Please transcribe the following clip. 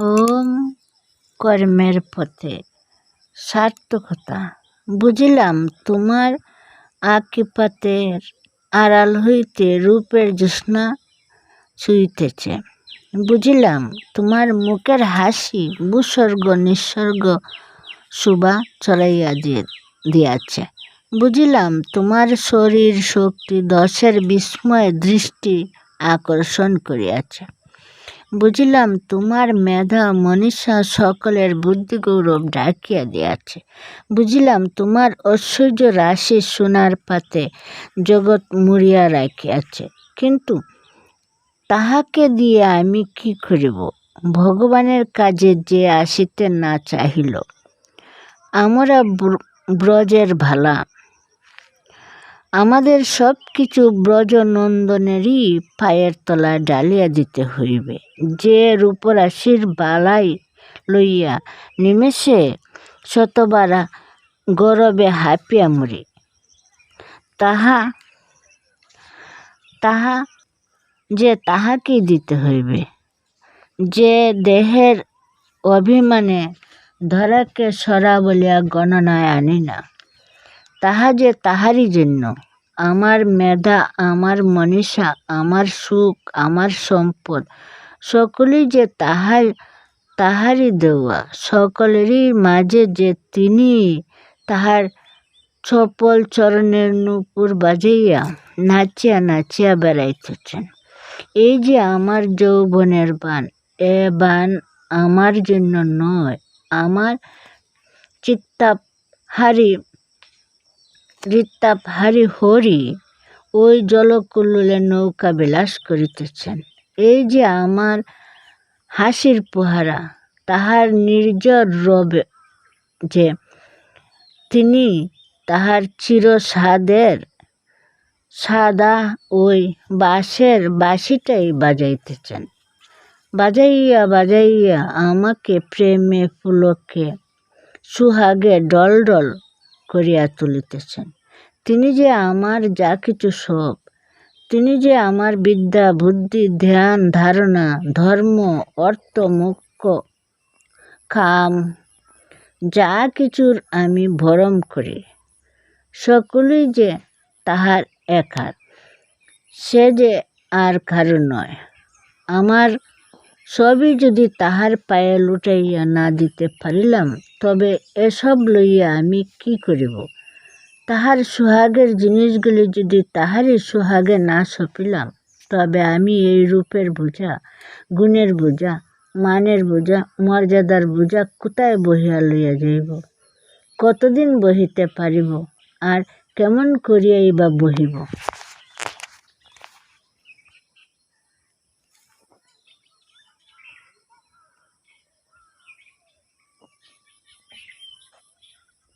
ওম কর্মের পথে। সার্থকতা। বুঝিলাম তোমার আকিপাতের আড়াল হইতে রূপের জ্যোৎস্না ছুঁইতেছে। বুঝিলাম তোমার মুখের হাসি ভূস্বর্গ, নিঃস্বর্গ শোভা ছড়াইয়া দিয়ে দিয়াছে। বুঝিলাম তোমার শরীর শক্তি দশের বিস্ময় দৃষ্টি আকর্ষণ করিয়াছে। বুঝিলাম তোমার মেধা মনীষা সকলের বুদ্ধি গৌরব ডাকিয়া দিয়াছে। বুঝিলাম তোমার ঐশ্বর্য রাশি সোনার পাতে জগৎ মুড়িয়া রাখিয়াছে। কিন্তু তাহাকে দিয়ে আমি কি করিব? ভগবানের কাজে যে আসিতে না চাহিল। আমরা ব্রজের ভালা আমাদের সব কিছু ব্রজনন্দনেরই পায়ের তলায় ডালিয়া দিতে হইবে। যে রূপরাশির বালাই লইয়া নিমেষে শতবারা গৌরবে হাঁপিয়া মরি। তাহা তাহা যে তাহাকেই দিতে হইবে। যে দেহের অভিমানে ধরাকে সরা বলিয়া গণনায় আনি না, তাহা যে তাহারই জন্য। আমার মেধা, আমার মনীষা, আমার সুখ, আমার সম্পদ, সকলেই যে তাহার, তাহারই দেওয়া, সকলেরই মাঝে যে তিনি তাহার চপল চরণের নূপুর বাজাইয়া নাচিয়া নাচিয়া বেড়াইতেছেন। এই যে আমার যৌবনের বান, এ বান আমার জন্য নয়, আমার চিত্তাপহারী রিত্তাপহারী হরি ওই জলকুল্লুলে নৌকা বিলাস করিতেছেন। এই যে আমার হাসির পোহারা, তাহার নির্জর রবে যে তিনি তাহার চির সাদের সাদা ওই বাঁশের বাঁশিটাই বাজাইতেছেন। বাজাইয়া বাজাইয়া আমাকে প্রেমে পুলকে সুহাগে ডল ডল করিয়া তুলিতেছেন। তিনি যে আমার যা কিছু সব, তিনি যে আমার বিদ্যা, বুদ্ধি, ধ্যান, ধারণা, ধর্ম, অর্থ মুখ্য কাম, যা কিছুর আমি ভরম করি, সকলেই যে তাহার একার সে যে আর কারও নয়। আমার সবই যদি তাহার পায়ে লুটাইয়া না দিতে পারিলাম, তবে এসব লইয়া আমি কি করিব? তাহার সোহাগের জিনিসগুলি যদি তাহারই সোহাগে না সপিলাম, তবে আমি এই রূপের বোঝা, গুণের বোঝা, মানের বোঝা, মর্যাদার বোঝা কোথায় বহিয়া লইয়া যাইব? কতদিন বহিতে পারিব? আর কেমন করিয়াই বা বহিব?